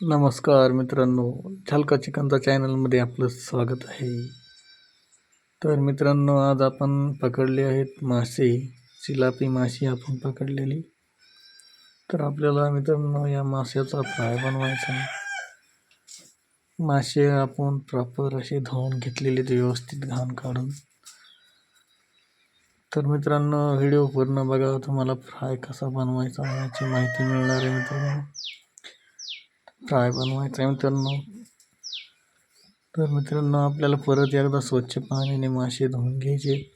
नमस्कार मित्रांनो झालका चिकनचा चॅनलमध्ये आपलं स्वागत आहे. तर मित्रांनो आज आपण पकडले आहेत मासे चिलापी माशी आपण पकडलेली. तर आपल्याला मित्रांनो या माशाचा फ्राय बनवायचा आहे. मासे आपण प्रॉपर असे धुवून घेतलेले ते व्यवस्थित घाण काढून. तर मित्रांनो व्हिडिओ पूर्ण बघा तुम्हाला फ्राय कसा बनवायचा याची माहिती मिळणार आहे मित्रांनो. फ्राय बनवायचा आहे मित्रांनो. तर मित्रांनो आपल्याला परत एकदा स्वच्छ पाण्याने मासे धुवून घ्यायचे.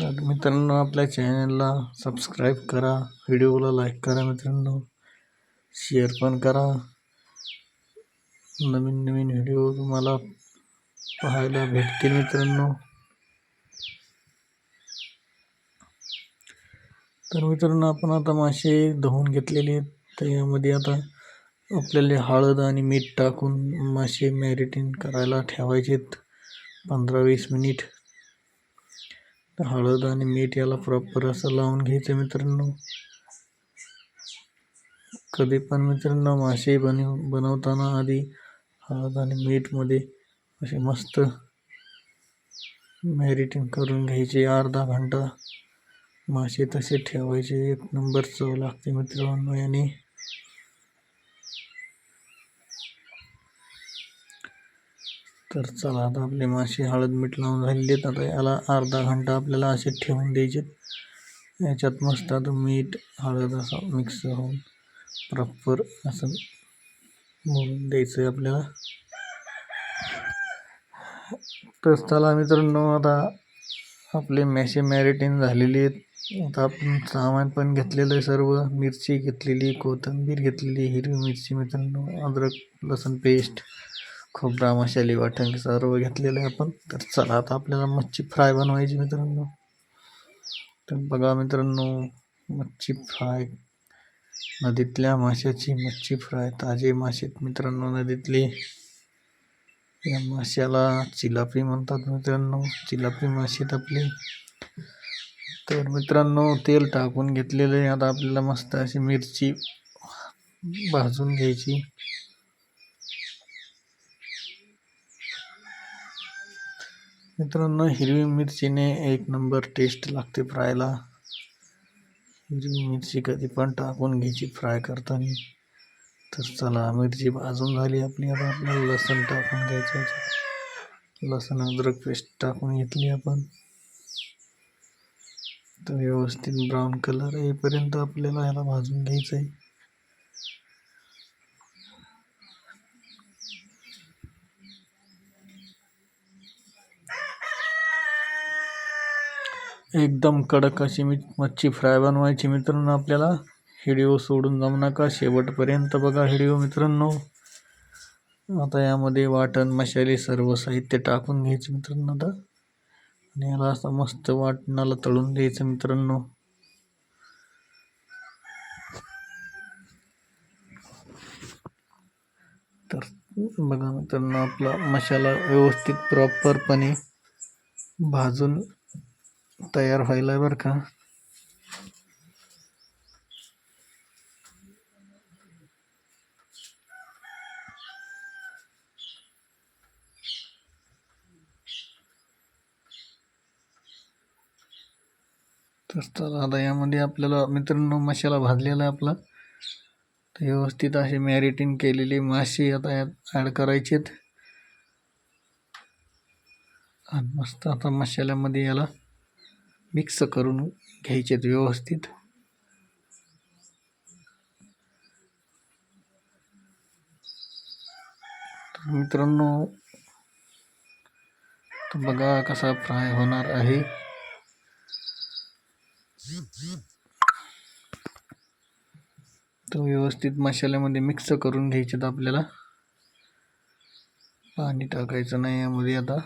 तर मित्रांनो आपल्या चॅनलला सबस्क्राईब करा व्हिडिओला लाईक करा मित्रांनो शेअर पण करा. नवीन नवीन व्हिडिओ तुम्हाला पाहायला भेटतील मित्रांनो. तर मित्रांनो आपण आता मासे धुवून घेतलेले आहेत. तर यामध्ये आता आपल्याला हळद आणि मीठ टाकून मासे मॅरिटिन करायला ठेवायचे आहेत. पंधरा वीस मिनिट. तर हळद आणि मीठ याला प्रॉपर असं लावून घ्यायचं मित्रांनो. कधी पण मित्रांनो मासे बनव बनवताना आधी हळद आणि मीठमध्ये असे मस्त मॅरिटिन करून घ्यायचे. अर्धा घंटा मासे तसे ठेवायचे. एक नंबर चव लागते मित्रांनो याने. तर चला आता आपले मासे हळद मीठ लावून झालेले आता याला अर्धा घंटा आपल्याला असे ठेवून द्यायचे. याच्यात मस्त आता मीठ हळद असं मिक्स होऊन प्रॉपर असं मोडून द्यायचं आहे आपल्याला. तर चला मित्रांनो आता आपले मॅसे मॅरिटिन झालेले आहेत. आता आपण सामान पण घेतलेलं आहे सर्व. मिरची घेतलेली कोथिंबीर घेतलेली हिरवी मिरची मित्रांनो अद्रक लसूण पेस्ट खोबरा मसाले वाटण सर्व घेतलेलं आहे आपण. तर चला आता आपल्याला मच्छी फ्राय बनवायची मित्रांनो. तर बघा मित्रांनो मच्छी फ्राय. नदीतल्या माशाची मच्छी फ्राय ताजे मासे मित्रांनो नदीतले. या माशाला चिलापी म्हणतात मित्रांनो. चिलापी माशीत आपली. तर मित्रांनो तेल टाकून घेतलेलं आहे. आता आपल्याला मस्त अशी मिरची भाजून घ्यायची. मित्रांनो हिरवी मिरचीने एक नंबर टेस्ट लागते फ्रायला. हिरवी मिरची कधी पण टाकून घ्यायची फ्राय करताना. तर चला मिरची भाजून झाली आपली. आता आपल्याला लसण टाकून घ्यायचं लसण अद्रक पेस्ट टाकून घेतली आपण. तर व्यवस्थित ब्राऊन कलर येईपर्यंत आपल्याला ह्याला भाजून घ्यायचं आहे एकदम कडक अशी मी मच्छी फ्राय बनवायची मित्रांनो आपल्याला. व्हिडिओ सोडून जाऊ नका. शेवटपर्यंत बघा व्हिडिओ मित्रांनो. आता यामध्ये वाटण मसाले सर्व साहित्य टाकून घ्यायचे मित्रांनो आता. आणि याला असं मस्त वाटणाला तळून द्यायचं मित्रांनो. तर बघा मित्रांनो आपला मसाला व्यवस्थित प्रॉपरपणे भाजून तयार व्हायला बरं का. तर आता यामध्ये आपल्याला मित्रांनो मसाला भाजलेला आपला. तर व्यवस्थित असे मॅरिटिन केलेले मासे आता यात ॲड करायचे आणि मस्त आता मसाल्यामध्ये याला मिक्स करून घ्यायचेत व्यवस्थित. मित्रांनो बघा कसा फ्राय होणार आहे. तो व्यवस्थित मसाल्यामध्ये मिक्स करून घ्यायचे आपल्याला. पाणी टाकायचं नाही यामध्ये आता.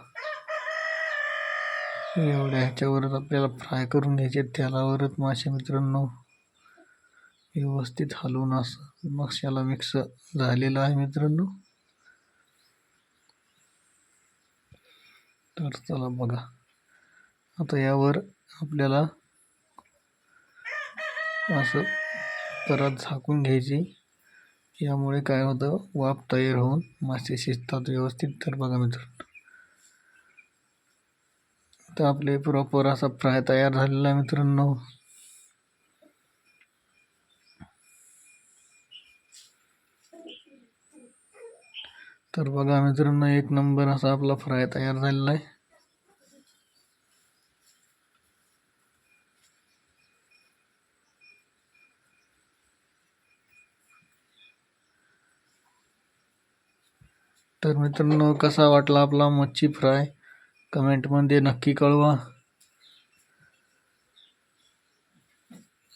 एवढ्या ह्याच्यावरच आपल्याला फ्राय करून घ्यायचे तेलावरच मासे मित्रांनो व्यवस्थित हलवून असं मसाला मिक्स झालेला आहे मित्रांनो. तर चला बघा. आता यावर आपल्याला असं परत झाकून घ्यायची. यामुळे काय होतं? वाफ तयार होऊन मासे शिजतात व्यवस्थित. तर बघा मित्रांनो. तर आपले प्रॉपर असा फ्राय तयार झालेला आहे मित्रांनो. तर बघा मित्रांनो एक नंबर असा आपला फ्राय तयार झालेला आहे. तर मित्रांनो कसा वाटला आपला मच्छी फ्राय? कमेंटमध्ये नक्की कळवा.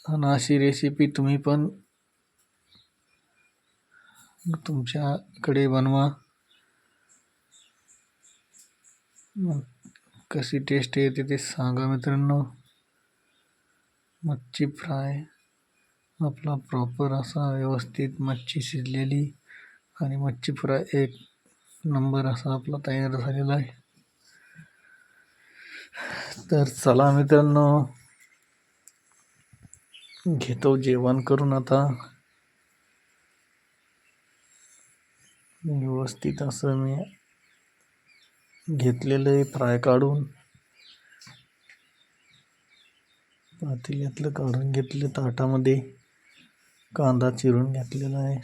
आणि अशी रेसिपी तुम्ही पण तुमच्याकडे बनवा. मग कशी टेस्ट येते ते सांगा मित्रांनो. मच्छी फ्राय आपला प्रॉपर असा व्यवस्थित मच्छी शिजलेली आणि मच्छी फ्राय एक नंबर असा आपला तयार झालेला आहे. तर चला मित्रांनो घेतो जेवण करून आता. व्यवस्थित असं मी घेतलेलं आहे फ्राय काढून. पातेल्यातलं काढून घेतलं ताटामध्ये कांदा चिरून घेतलेला आहे.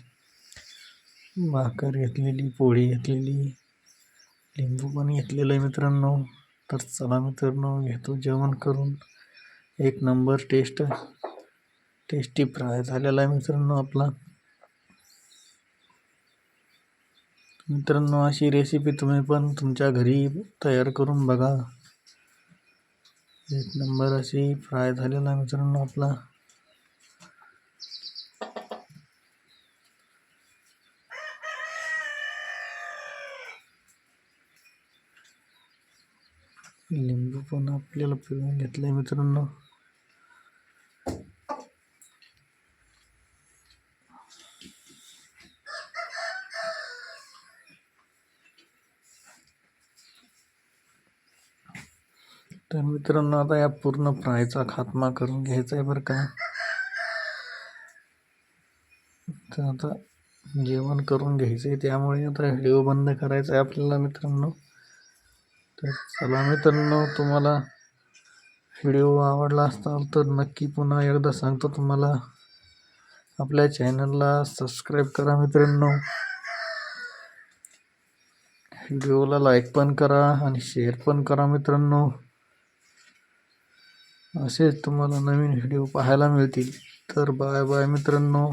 भाकर घेतलेली पोळी घेतलेली लिंबू पण घेतलेलं आहे मित्रांनो. तर चला मित्रांनो घेतो जेवण करून. एक नंबर टेस्ट टेस्टी फ्राय झालेला आहे मित्रांनो आपला. मित्रांनो अशी रेसिपी तुम्ही पण तुमच्या घरी तयार करून बघा. एक नंबर अशी फ्राय झालेला आहे मित्रांनो आपला. लिंबू पण आपल्याला पिळून घेतलंय मित्रांनो. तर मित्रांनो आता या पूर्ण फ्रायचा खात्मा करून घ्यायचा आहे बरं का. तर आता जेवण करून घ्यायचं आहे त्यामुळे आता व्हिडिओ बंद करायचा आहे आपल्याला मित्रांनो. तर चला मित्रांनो तुम्हाला व्हिडिओ आवडला असताल तर नक्की पुन्हा एकदा सांगतो तुम्हाला. आपल्या चॅनलला सबस्क्राईब करा मित्रांनो. व्हिडिओला लाईक पण करा आणि शेअर पण करा मित्रांनो. असेच तुम्हाला नवीन व्हिडिओ पाहायला मिळतील. तर बाय बाय मित्रांनो.